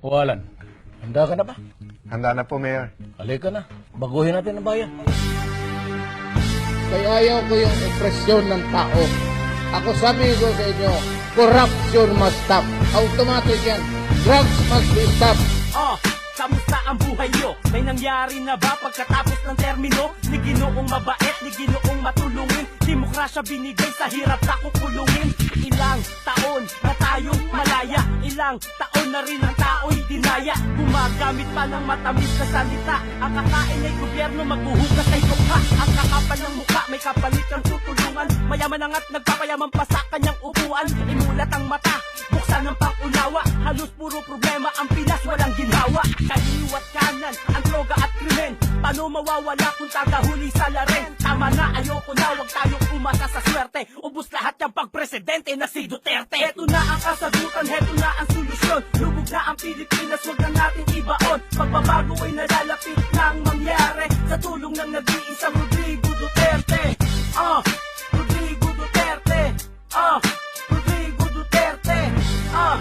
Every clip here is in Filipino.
O Alan, handa ka na ba? Handa na po, Mayor. Halika na. Baguhin natin ang bayan. Kaya ayaw ko yung opresyon ng tao. Ako sabi ko sa inyo, corruption must stop. Automatic yan. Drugs must be stopped. Oh, kamusta ang buhay nyo? May nangyari na ba pagkatapos ng termino? Ni ginoong mabait, ni ginoong matulungin Demokrasya binigay sa hirap na kukulungin Ilang taon Ilang taon na rin ang tao'y dinaya. Gumagamit pa ng matamis na salita. Ang kakain ay gobyerno, maghuhugas ay tukha. Ang kakapal ng mukha, may kapalit ng tutulungan. Mayaman ang at nagpapayaman pa sa kanyang upuan. Imulat ang mata, buksan ang pangunawa Halos puro problema ang Pinas, walang ginhawa. Kaliwat kanan, ang droga at krimen Paano mawawala kung tagahuli sa laren Tama na, ayoko na, wag tayong umasa sa swerte. Ubus lahat yung pagpresidente na si Duterte. Heto na ang kasagutan, heto na ang solusyon. Lubog na ang Pilipinas, wag na natin ibaon. Pagbabago ay nalalapit nang mangyari. Sa tulong ng nag-iisang Rodrigo Duterte. Ah, Rodrigo Duterte. Ah, Rodrigo Duterte. Ah,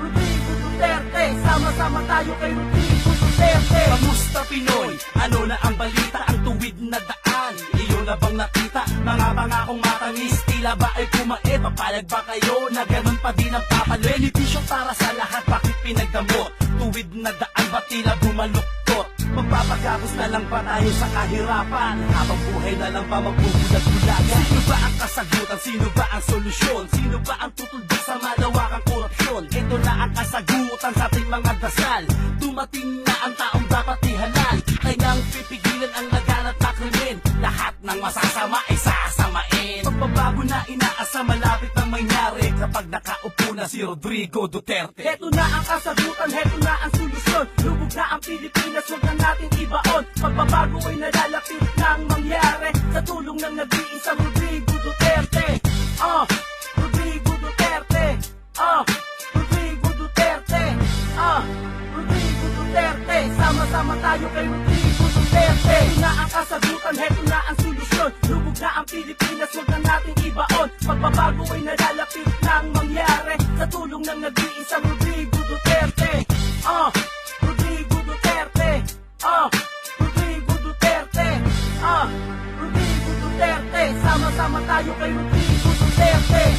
Rodrigo Duterte. Sama-sama tayo kay Rodrigo Kamusta Pinoy? Ano na ang balita? Ang tuwid na daan Iyo na bang nakita? Mga pangakong matamis Tila ba ay kumae? Papalag ba kayo na ganun pa din ang papalo? Benepisyo para sa lahat Bakit pinagdamot? Tuwid na daan ba tila bumaluktot? Magpapagapos na lang ba tayo sa kahirapan? Habang buhay na lang ba magbubulag-bulagan? Sino ba ang kasagutan? Sino ba ang solusyon? Sino ba ang tutulbog sa malawakang korupsyon? Ito na ang kasagutan sa ating mga dasal Dumating na ang taong dapat ihalal Kanyang pipigilan ang laganat na krimen. Lahat ng masasama ay sasamain. Pagbabago na inaasa malapit ang mangyari. Kapag nakaupo na si Rodrigo Duterte. Heto na ang kasagutan, heto na ang solusyon. Lubog na ang Pilipinas, huwag na natin ibaon. Pagbabago ay nalalapit nang mangyari. Sa tulong ng nag-iisang Rodrigo Duterte. Ah, Rodrigo Duterte. Ah, Sama-sama tayo kay Rodrigo Duterte. Heto na ang kasagutan, heto na ang solusyon. Lubog na ang Pilipinas, huwag na natin ibaon. Pagbabago ay nalalapit nang mangyari. Sa tulong ng nag-iisang Rodrigo Duterte. Ah, Rodrigo Duterte. Ah, Rodrigo Duterte. Ah, Rodrigo Duterte. Sama-sama tayo kay Rodrigo Duterte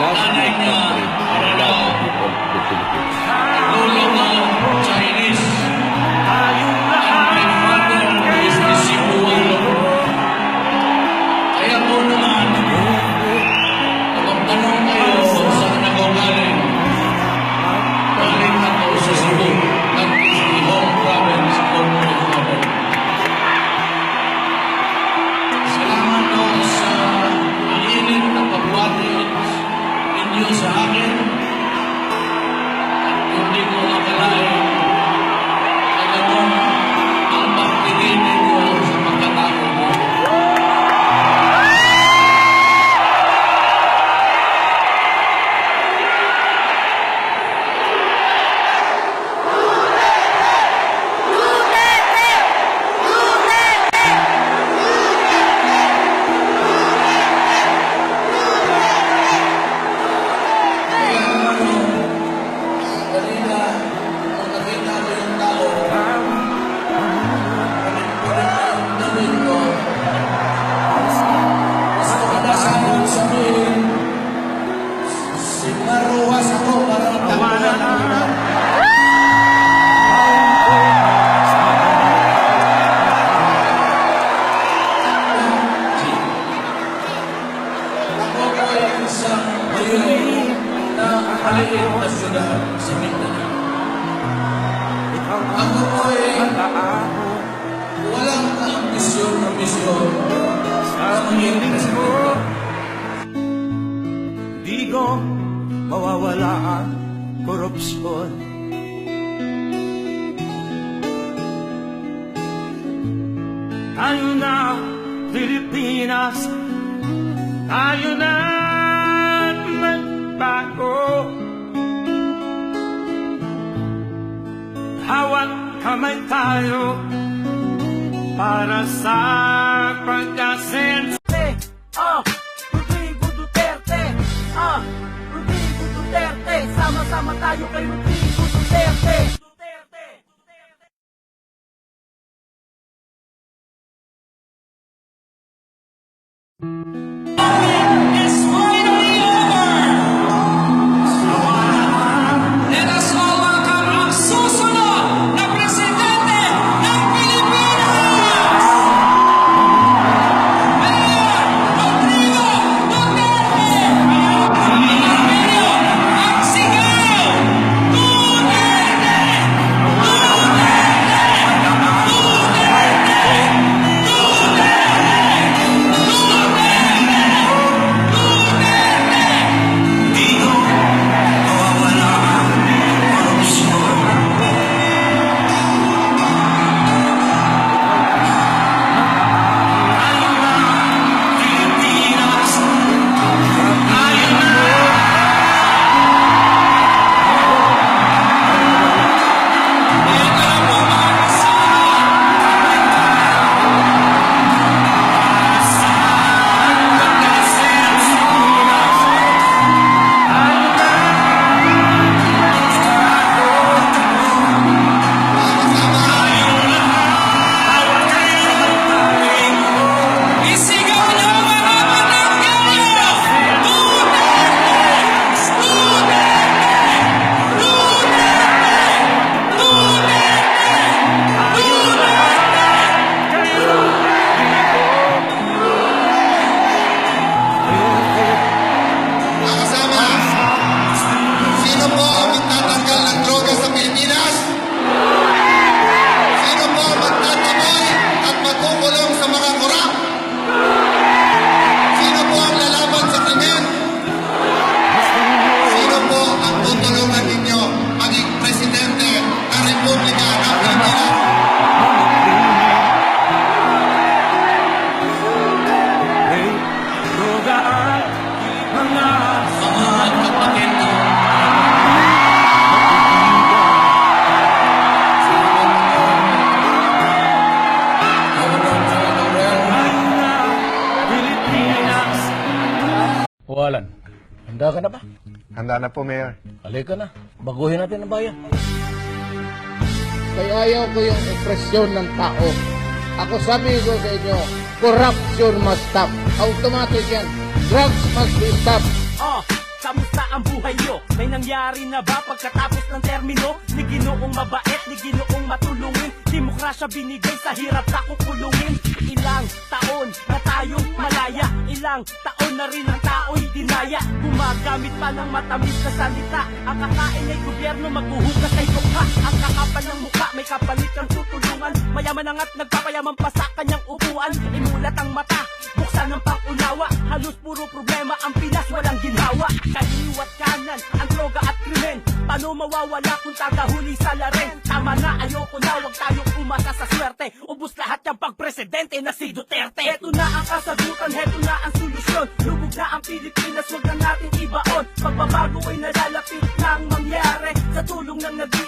National Company. napakaliit na syudad sa Mindanao. Ako po na misyon sa Mindanao. Di ko mawawala ang korupsyon. Tayo na, Pilipinas, tayo na bago. Hawak kamay tayo Para sa pagkasin. Oh, Rodrigo Duterte Oh, Rodrigo Duterte. Sama-sama tayo kay Rodrigo Duterte. Sana po, Mayor. Halika na. Baguhin natin ang bayan. Kaya ayaw ko yung ekspresyon ng tao. Ako sabi ko sa inyo, corruption must stop. Automatic yan. Drugs must be stopped. Oh, kamusta ang buhay nyo? May nangyari na ba pagkatapos ng termino? Ni ginoong mabait, ni ginoong matulungin. Demokrasya binigay sa hirap na kukulungin. Ilang taon na tayong malaya Ilang taon na rin ang tao'y dinaya. Gumagamit pa ng matamis na salita. Ang kakain ay gobyerno maghuhugas ay dukha Ang kakapal ng mukha may kapalit kang tutulungan. Mayaman ang at nagpapayaman pa sa kanyang upuan. Imulat ang mata, buksan ng pangunawa. Halos puro problema ang Kaliwat kanan, ang droga at krimen. Paano mawawala kung tagahuli sa laren Tama na, ayoko na, wag tayong umasa sa swerte. Ubus lahat yung pagpresidente na si Duterte. Heto na ang kasagutan, heto na ang solusyon. Lubog na ang Pilipinas, wag na natin ibaon. Pagbabago ay nalalapit nang mangyari. Sa tulong ng nag-iisang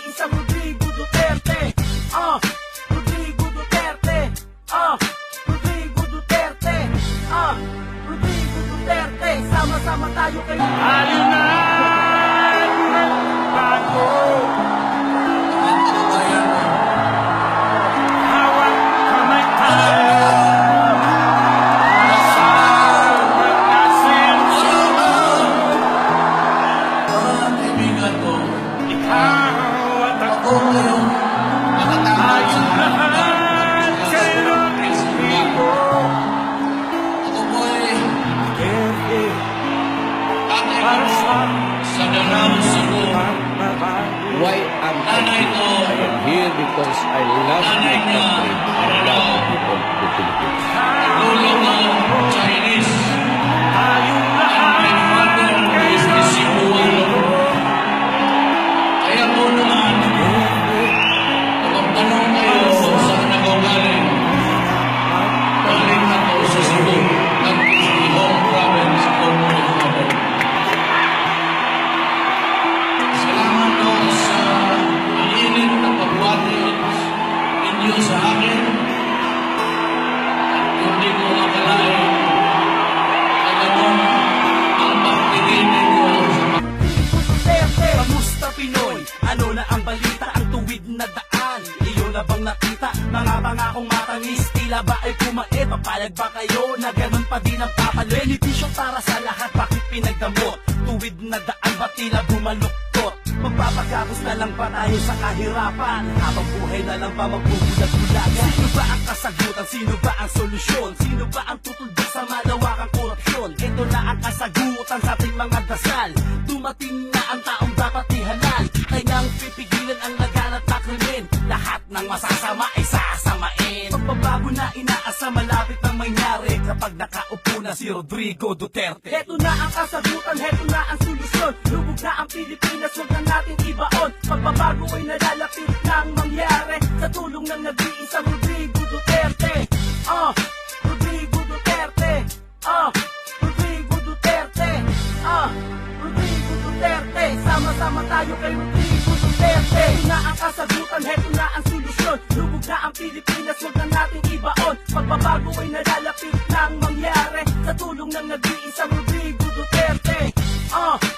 na bang nakita? Mga pangakong matamis Tila ba ay kumait? Papalag ba kayo na ganun pa din ang papalit? Benepisyo para sa lahat Bakit pinagdamot? Tuwid na daan ba tila bumaluktot? Magpapagapos na lang ba tayo sa kahirapan? Habang buhay na lang ba magbubulag-bulagan? Sino ba ang kasagutan? Sino ba ang solusyon? Sino ba ang tutulbog sa malawakang korupsyon? Ito na ang kasagutan sa ating mga dasal Dumating na ang taong Kapag nakaupo na si Rodrigo Duterte. Heto na ang kasagutan, heto na ang solusyon. Lubog na ang Pilipinas, huwag na natin ibaon. Pagbabago ay nalalapit nang mangyari Sa tulong ng nag-iisang Rodrigo Duterte. Ah, Rodrigo Duterte. Ah, Rodrigo Duterte. Ah, Rodrigo Duterte. Sama-sama tayo kay Rodrigo Duterte. Heto na ang kasagutan, heto na ang solusyon na ang Pilipinas Huwag na natin ibaon Pagbabago ay nalalapit ng mangyari Sa tulong ng nag-iisang Rodrigo Duterte Oh! Uh.